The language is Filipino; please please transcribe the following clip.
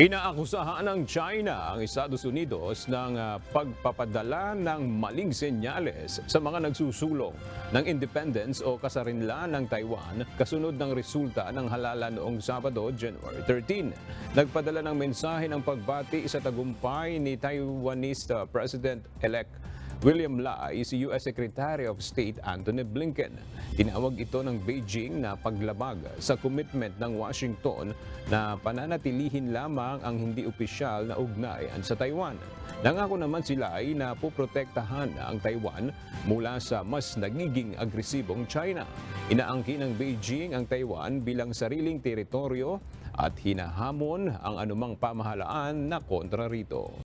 Inaakusahan ng China ang Estados Unidos ng ah, pagpapadala ng maling senyales sa mga nagsusulong ng independence o kasarinlan ng Taiwan kasunod ng resulta ng halalan noong Sabado, January 13. Nagpadala ng mensahe ng pagbati sa tagumpay ni Taiwanese ah, President-elect William Lai si U.S. Secretary of State Antony Blinken. Tinawag ito ng Beijing na paglabag sa commitment ng Washington na pananatilihin lamang ang hindi opisyal na ugnayan sa Taiwan. Nangako naman sila ay na puprotektahan ang Taiwan mula sa mas nagiging agresibong China. Inaangkin ng Beijing ang Taiwan bilang sariling teritoryo at hinahamon ang anumang pamahalaan na kontra rito.